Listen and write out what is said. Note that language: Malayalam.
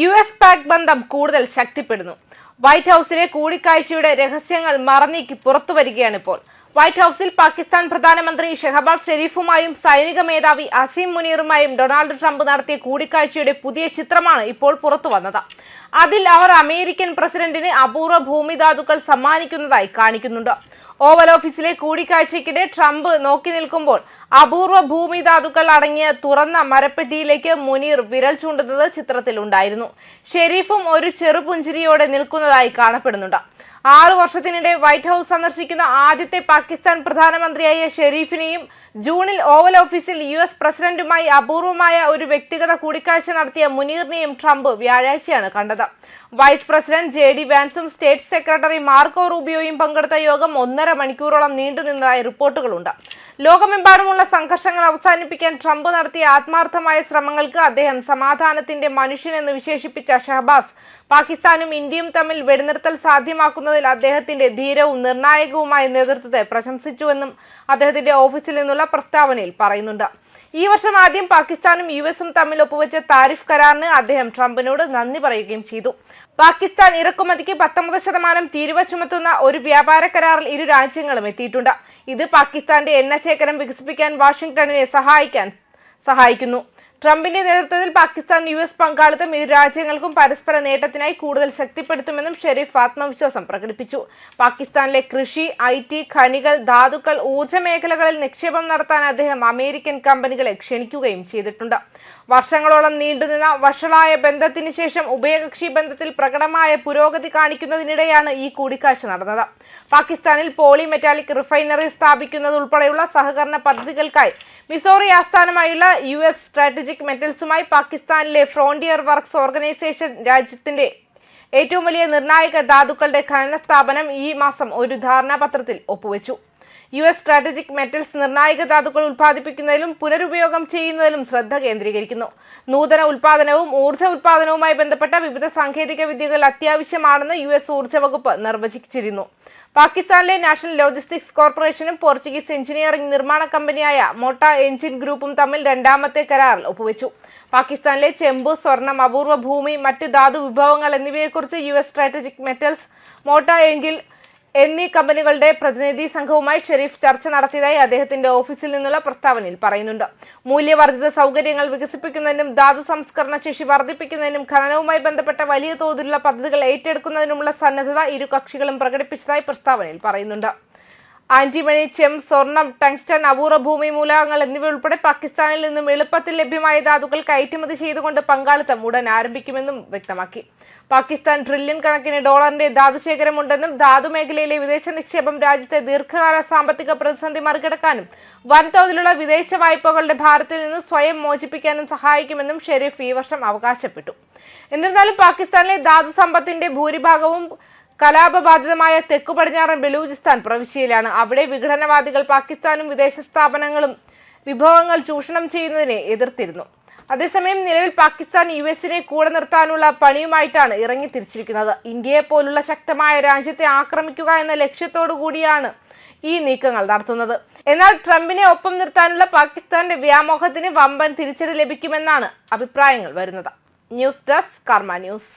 യു എസ് പാക് ബന്ധം കൂടുതൽ ശക്തിപ്പെടുന്നു. വൈറ്റ് ഹൌസിലെ കൂടിക്കാഴ്ചയുടെ രഹസ്യങ്ങൾ മറന്നീക്കി പുറത്തു വരികയാണിപ്പോൾ വൈറ്റ് ഹൌസിൽ പാകിസ്ഥാൻ പ്രധാനമന്ത്രി ഷെഹബാസ് ഷെരീഫുമായും സൈനിക മേധാവി അസീം മുനീറുമായും ഡൊണാൾഡ് ട്രംപ് നടത്തിയ കൂടിക്കാഴ്ചയുടെ പുതിയ ചിത്രമാണ് ഇപ്പോൾ പുറത്തു വന്നത്. അതിൽ അവർ അമേരിക്കൻ പ്രസിഡന്റിന് അപൂർവ ഭൂമിധാതുക്കൾ സമ്മാനിക്കുന്നതായി കാണിക്കുന്നുണ്ട്. ഓവൽ ഓഫീസിലെ കൂടിക്കാഴ്ചയ്ക്കിടെ ട്രംപ് നോക്കി നിൽക്കുമ്പോൾ അപൂർവ ഭൂമി ധാതുക്കൾ അടങ്ങിയ തുറന്ന മരപ്പെട്ടിയിലേക്ക് മുനീർ വിരൽ ചൂണ്ടുന്നത് ചിത്രത്തിലുണ്ടായിരുന്നു. ഷെരീഫും ഒരു ചെറുപുഞ്ചിരിയോടെ നിൽക്കുന്നതായി കാണപ്പെടുന്നുണ്ട്. ആറു വർഷത്തിനിടെ വൈറ്റ് ഹൌസ് സന്ദർശിക്കുന്ന ആദ്യത്തെ പാകിസ്ഥാൻ പ്രധാനമന്ത്രിയായ ഷെരീഫിനെയും ജൂണിൽ ഓവൽ ഓഫീസിൽ യു എസ് പ്രസിഡന്റുമായി അപൂർവമായ ഒരു വ്യക്തിഗത കൂടിക്കാഴ്ച നടത്തിയ മുനീറിനെയും ട്രംപ് വ്യാഴാഴ്ചയാണ് കണ്ടത്. വൈസ് പ്രസിഡന്റ് ജെ ഡി വാൻസും സ്റ്റേറ്റ് സെക്രട്ടറി മാർക്കോ റൂബിയോയും പങ്കെടുത്ത യോഗം ഒന്നര മണിക്കൂറോളം നീണ്ടുനിന്നതായി റിപ്പോർട്ടുകളുണ്ട്. ലോകമെമ്പാടുമുള്ള സംഘർഷങ്ങൾ അവസാനിപ്പിക്കാൻ ട്രംപ് നടത്തിയ ആത്മാർത്ഥമായ ശ്രമങ്ങൾക്ക് അദ്ദേഹം സമാധാനത്തിന്റെ മനുഷ്യൻ എന്ന് വിശേഷിപ്പിച്ച ഷഹബാസ് പാകിസ്ഥാനും ഇന്ത്യയും തമ്മിൽ വെടിനിർത്തൽ സാധ്യമാക്കുന്നതിൽ അദ്ദേഹത്തിന്റെ ധീരവും നിർണായകവുമായ നേതൃത്വത്തെ പ്രശംസിച്ചുവെന്നും അദ്ദേഹത്തിന്റെ ഓഫീസിൽ നിന്നുള്ള പ്രസ്താവനയിൽ പറയുന്നുണ്ട്. ഈ വർഷം ആദ്യം പാകിസ്ഥാനും യു എസും തമ്മിൽ ഒപ്പുവെച്ച താരിഫ് കരാറിന് അദ്ദേഹം ട്രംപിനോട് നന്ദി പറയുകയും ചെയ്തു. പാകിസ്ഥാൻ ഇറക്കുമതിക്ക് പത്തൊമ്പത് ശതമാനം തീരുവ ചുമത്തുന്ന ഒരു വ്യാപാര കരാറിൽ ഇരു രാജ്യങ്ങളും എത്തിയിട്ടുണ്ട്. ഇത് പാകിസ്ഥാന്റെ എണ്ണശേഖരം വികസിപ്പിക്കാൻ വാഷിംഗ്ടണിനെ സഹായിക്കാൻ സഹായിക്കുന്നു. ട്രംപിന്റെ നേതൃത്വത്തിൽ പാകിസ്ഥാൻ യു എസ് പങ്കാളിത്തം ഇരു രാജ്യങ്ങൾക്കും പരസ്പര നേട്ടത്തിനായി കൂടുതൽ ശക്തിപ്പെടുത്തുമെന്നും ഷെരീഫ് ആത്മവിശ്വാസം പ്രകടിപ്പിച്ചു. പാകിസ്ഥാനിലെ കൃഷി ഐ ടി ഖനികൾ ധാതുക്കൾ ഊർജ മേഖലകളിൽ നിക്ഷേപം നടത്താൻ അദ്ദേഹം അമേരിക്കൻ കമ്പനികളെ ക്ഷണിക്കുകയും ചെയ്തിട്ടുണ്ട്. വർഷങ്ങളോളം നീണ്ടുനിന്ന വഷളായ ബന്ധത്തിന് ശേഷം ഉഭയകക്ഷി ബന്ധത്തിൽ പ്രകടമായ പുരോഗതി കാണിക്കുന്നതിനിടെയാണ് ഈ കൂടിക്കാഴ്ച നടന്നത്. പാകിസ്ഥാനിൽ പോളി മെറ്റാലിക് റിഫൈനറി സ്ഥാപിക്കുന്നത് ഉൾപ്പെടെയുള്ള സഹകരണ പദ്ധതികൾക്കായി മിസോറി ആസ്ഥാനമായുള്ള യു എസ് സ്ട്രാറ്റജിക് മെറ്റൽസുമായി പാകിസ്ഥാനിലെ ഫ്രോണ്ടിയർ വർക്ക്സ് ഓർഗനൈസേഷൻ രാജ്യത്തിന്റെ ഏറ്റവും വലിയ നിർണായക ധാതുക്കളുടെ ഖനന സ്ഥാപനം ഈ മാസം ഒരു ധാരണാപത്രത്തിൽ ഒപ്പുവെച്ചു. യു എസ് സ്ട്രാറ്റജിക് മെറ്റൽസ് നിർണായക ധാതുക്കൾ ഉൽപ്പാദിപ്പിക്കുന്നതിലും പുനരുപയോഗം ചെയ്യുന്നതിലും ശ്രദ്ധ കേന്ദ്രീകരിക്കുന്നു. നൂതന ഉൽപാദനവും ഊർജ ഉൽപാദനവുമായി ബന്ധപ്പെട്ട വിവിധ സാങ്കേതിക വിദ്യകൾ അത്യാവശ്യമാണെന്ന് യു എസ് ഊർജ വകുപ്പ് നിർവചിച്ചിരുന്നു. പാകിസ്ഥാനിലെ നാഷണൽ ലോജിസ്റ്റിക്സ് കോർപ്പറേഷനും പോർച്ചുഗീസ് എഞ്ചിനീയറിംഗ് നിർമ്മാണ കമ്പനിയായ മോട്ട എഞ്ചിൻ ഗ്രൂപ്പും തമ്മിൽ രണ്ടാമത്തെ കരാറിൽ ഒപ്പുവെച്ചു. പാകിസ്ഥാനിലെ ചെമ്പ് സ്വർണം അപൂർവ ഭൂമി മറ്റ് ധാതു വിഭവങ്ങൾ എന്നിവയെക്കുറിച്ച് U S strategic metals Mota Engil എന്നീ കമ്പനികളുടെ പ്രതിനിധി സംഘവുമായി ഷെരീഫ് ചർച്ച നടത്തിയതായി അദ്ദേഹത്തിന്റെ ഓഫീസിൽ നിന്നുള്ള പ്രസ്താവനയിൽ പറയുന്നുണ്ട്. മൂല്യവർദ്ധിത സൗകര്യങ്ങൾ വികസിപ്പിക്കുന്നതിനും ധാതു സംസ്കരണ ശേഷി വർദ്ധിപ്പിക്കുന്നതിനും ഖനനവുമായി ബന്ധപ്പെട്ട വലിയ തോതിലുള്ള പദ്ധതികൾ ഏറ്റെടുക്കുന്നതിനുമുള്ള സന്നദ്ധത ഇരു കക്ഷികളും പ്രകടിപ്പിച്ചതായി പ്രസ്താവനയിൽ പറയുന്നുണ്ട്. ആന്റിമണി ചെം സ്വർണം ടങ്സ്റ്റൺ അപൂർവ ഭൂമി മൂലകങ്ങൾ എന്നിവ ഉൾപ്പെടെ പാകിസ്ഥാനിൽ നിന്നും എളുപ്പത്തിൽ ലഭ്യമായ ധാതുക്കൾ കയറ്റുമതി ചെയ്തുകൊണ്ട് പങ്കാളിത്തം ഉടൻ ആരംഭിക്കുമെന്നും വ്യക്തമാക്കി. പാകിസ്ഥാൻ ട്രില്യൺ കണക്കിന് ഡോളറിന്റെ ധാതു ധാതുശേഖരമുണ്ടെന്നും ധാതു മേഖലയിലെ വിദേശ നിക്ഷേപം രാജ്യത്തെ ദീർഘകാല സാമ്പത്തിക പ്രതിസന്ധി മറികടക്കാനും വൻതോതിലുള്ള വിദേശ വായ്പകളുടെ ഭാരത്തിൽ നിന്ന് സ്വയം മോചിപ്പിക്കാനും സഹായിക്കുമെന്നും ഷെരീഫ് ഈ വർഷം അവകാശപ്പെട്ടു. എന്നിരുന്നാലും പാകിസ്ഥാനിലെ ധാതു സമ്പത്തിന്റെ ഭൂരിഭാഗവും കലാപബാധിതമായ തെക്കു പടിഞ്ഞാറൻ ബലൂചിസ്ഥാൻ പ്രവിശ്യയിലാണ്. അവിടെ വിഘടനവാദികൾ പാകിസ്ഥാനും വിദേശ സ്ഥാപനങ്ങളും വിഭവങ്ങൾ ചൂഷണം ചെയ്യുന്നതിനെ എതിർത്തിരുന്നു. അതേസമയം നിലവിൽ പാകിസ്ഥാൻ യു എസിനെ കൂടെ നിർത്താനുള്ള പണിയുമായിട്ടാണ് ഇറങ്ങി തിരിച്ചിരിക്കുന്നത് ഇന്ത്യയെ പോലുള്ള ശക്തമായ രാജ്യത്തെ ആക്രമിക്കുക എന്ന ലക്ഷ്യത്തോടു കൂടിയാണ് ഈ നീക്കങ്ങൾ നടത്തുന്നത്. എന്നാൽ ട്രംപിനെ ഒപ്പം നിർത്താനുള്ള പാകിസ്ഥാന്റെ വ്യാമോഹത്തിന് വമ്പൻ തിരിച്ചടി ലഭിക്കുമെന്നാണ് അഭിപ്രായങ്ങൾ വരുന്നത്. News desk Karma news.